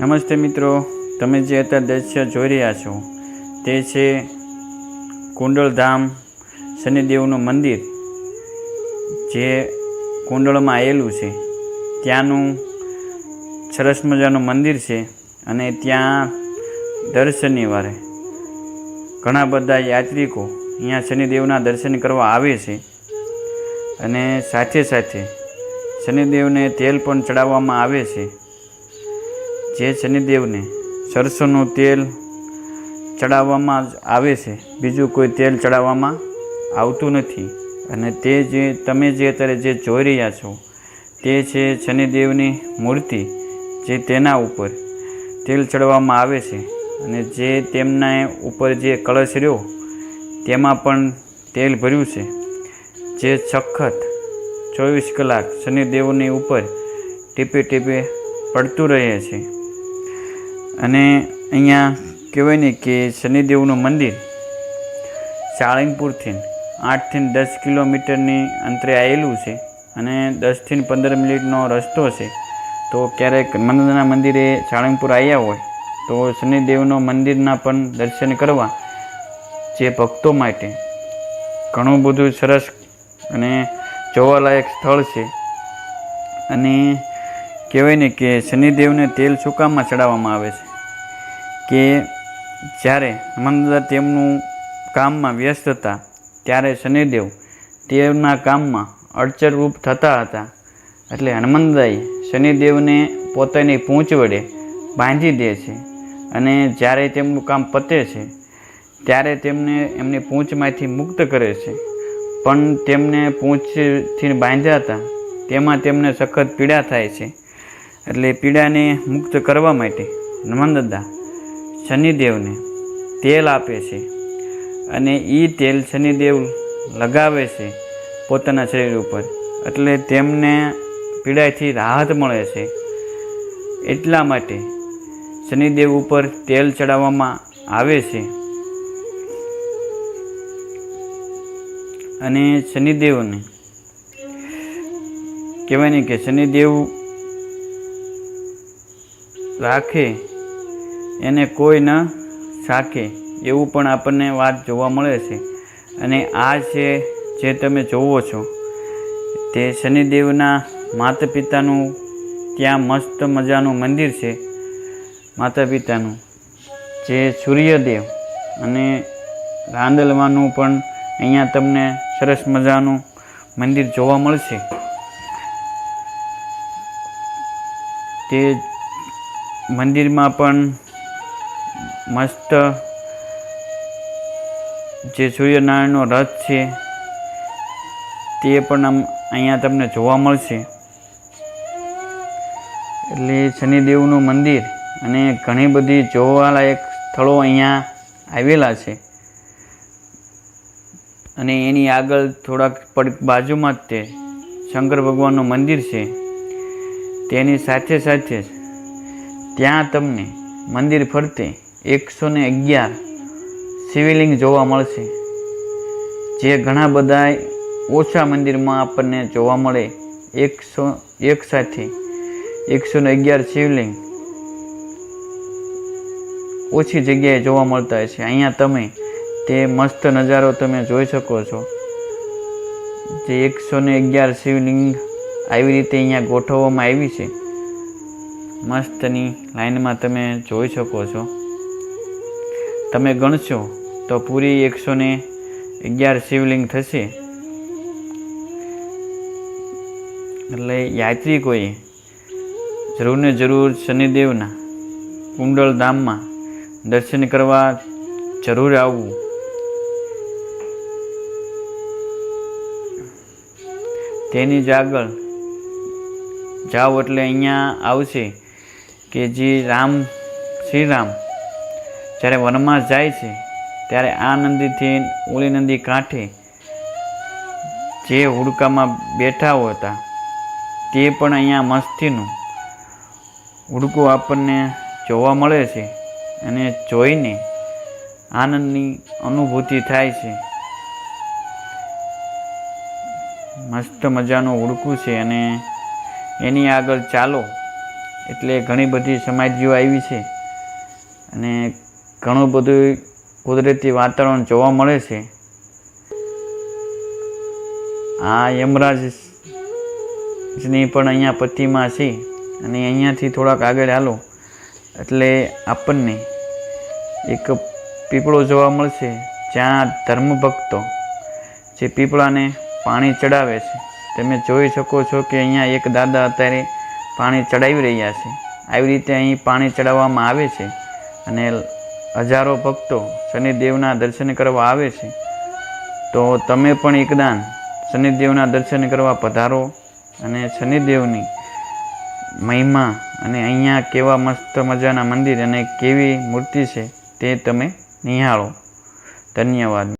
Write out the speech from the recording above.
નમસ્તે મિત્રો, તમે જે અત્યારે દ્રશ્ય જોઈ રહ્યા છો, તે છે કુંડળધામ શનિદેવનું મંદિર, જે કુંડળમાં આવેલું છે. ત્યાંનું સરસ મજાનું મંદિર છે અને ત્યાં દર શનિવારે ઘણા બધા યાત્રિકો અહીંયા શનિદેવના દર્શન કરવા આવે છે અને સાથે સાથે શનિદેવને તેલ પણ ચડાવવામાં આવે છે. જે શનિદેવને સરસોનું તેલ ચડાવવામાં જ આવે છે, બીજું કોઈ તેલ ચડાવવામાં આવતું નથી. અને તે જે, તમે જે અત્યારે જે જોઈ રહ્યા છો, તે છે શનિદેવની મૂર્તિ જે તેના ઉપર તેલ ચડવામાં આવે છે. અને જે તેમના ઉપર જે કળશ રહ્યો, તેમાં પણ તેલ ભર્યું છે. જે સખત ચોવીસ કલાક શનિદેવની ઉપર ટીપે ટીપે પડતું રહે છે. અને અહીંયા કહેવાય ને કે શનિદેવનું મંદિર સાળંગપુરથી આઠથી દસ કિલોમીટરની અંતરે આવેલું છે અને દસથી પંદર મિનિટનો રસ્તો છે. તો ક્યારેક મંદના મંદિરે સાળંગપુર આવ્યા હોય તો શનિદેવનો મંદિરના પણ દર્શન કરવા જે ભક્તો માટે ઘણું બધું સરસ અને જોવાલાયક સ્થળ છે. અને કહેવાય ને કે શનિદેવને તેલ સુકામાં ચડાવવામાં આવે છે. કે જ્યારે હનુમાનદાદા તેમનું કામમાં વ્યસ્ત હતા, ત્યારે શનિદેવ તેમના કામમાં અડચરરૂપ થતા હતા. એટલે હનુમાનદાએ શનિદેવને પોતાની પૂંછ વડે બાંધી દે છે અને જ્યારે તેમનું કામ પતે છે, ત્યારે તેમને એમની પૂંછમાંથી મુક્ત કરે છે. પણ તેમને પૂંછથી બાંધ્યા હતા, તેમાં તેમને સખત પીડા થાય છે. એટલે પીડાને મુક્ત કરવા માટે હનુમાનદાદા શનિદેવને તેલ આપે છે અને એ તેલ શનિદેવ લગાવે છે પોતાના શરીર ઉપર. એટલે તેમને પીડાથી રાહત મળે છે. એટલા માટે શનિદેવ ઉપર તેલ ચડાવવામાં આવે છે. અને શનિદેવને કહેવાય ને કે શનિદેવ રાખે એને કોઈ ન શાખે એવું પણ આપણને વાત જોવા મળે છે. અને આ છે જે તમે જોવો છો, તે શનિદેવના માતા પિતાનું ત્યાં મસ્ત મજાનું મંદિર છે. માતા પિતાનું જે સૂર્યદેવ અને રાંદલવાનું પણ અહીંયા તમને સરસ મજાનું મંદિર જોવા મળશે. તે મંદિરમાં પણ મસ્ત. જે સૂર્યનારાયણનો રથ છે, તે પણ આમ અહીંયા તમને જોવા મળશે. એટલે શનિદેવનું મંદિર અને ઘણી બધી જોવાલાયક સ્થળો અહીંયા આવેલા છે. અને એની આગળ થોડાક બાજુમાં જ તે શંકર ભગવાનનું મંદિર છે. તેની સાથે સાથે ત્યાં તમને મંદિર ફરતે એકસો ને અગિયાર શિવલિંગ જોવા મળશે. જે ઘણા બધા ઓછા મંદિરમાં આપણને જોવા મળે. એકસો, એક સાથે એકસો ને અગિયાર શિવલિંગ. ઓછી જગ્યાએ જોવા મળતા હોય છે અહીંયા તમે તે મસ્ત નજારો તમે જોઈ શકો છો. જે એકસો ને અગિયાર શિવલિંગ આવી રીતે અહીંયા ગોઠવવામાં આવી છે. મસ્તની લાઈનમાં તમે જોઈ શકો છો. તમે ગણશો તો પૂરી એકસો ને અગિયાર શિવલિંગ થશે. એટલે યાત્રિકોએ જરૂર ને જરૂર શનિદેવના કુંડળ ધામમાં દર્શન કરવા જરૂર આવવું. તેની જ આગળ જાઓ એટલે અહીંયા આવશે કે જે રામ શ્રી રામ જ્યારે વનમાં જાય છે, ત્યારે આ નદીથી ઓલી નદી કાંઠે જે હુડકામાં બેઠા હતા, તે પણ અહીંયા મસ્તીનું હુડકું આપણને જોવા મળે છે અને જોઈને આનંદની અનુભૂતિ થાય છે. મસ્ત મજાનું હુડકું છે અને એની આગળ ચાલો, એટલે ઘણી બધી સમાધિઓ આવી છે અને ઘણું બધું કુદરતી વાતાવરણ જોવા મળે છે. આ યમરાજની પણ અહીંયા પ્રતિમા છે અને અહીંયાથી થોડાક આગળ હાલો. એટલે આપણને એક પીપળો જોવા મળશે, જ્યાં ધર્મભક્તો જે પીપળાને પાણી ચડાવે છે. તમે જોઈ શકો છો કે અહીંયા એક દાદા અત્યારે પાણી ચડાવી રહ્યા છે. આવી રીતે અહીં પાણી ચડાવવામાં આવે છે અને હજારો ભક્તો શનિદેવના દર્શન કરવા આવે છે. તો તમે પણ એકદાન શનિદેવના દર્શન કરવા પધારો અને શનિદેવની મહિમા અને અહીંયા કેવા મસ્ત મજાના મંદિર અને કેવી મૂર્તિ છે તે તમે નિહાળો. ધન્યવાદ.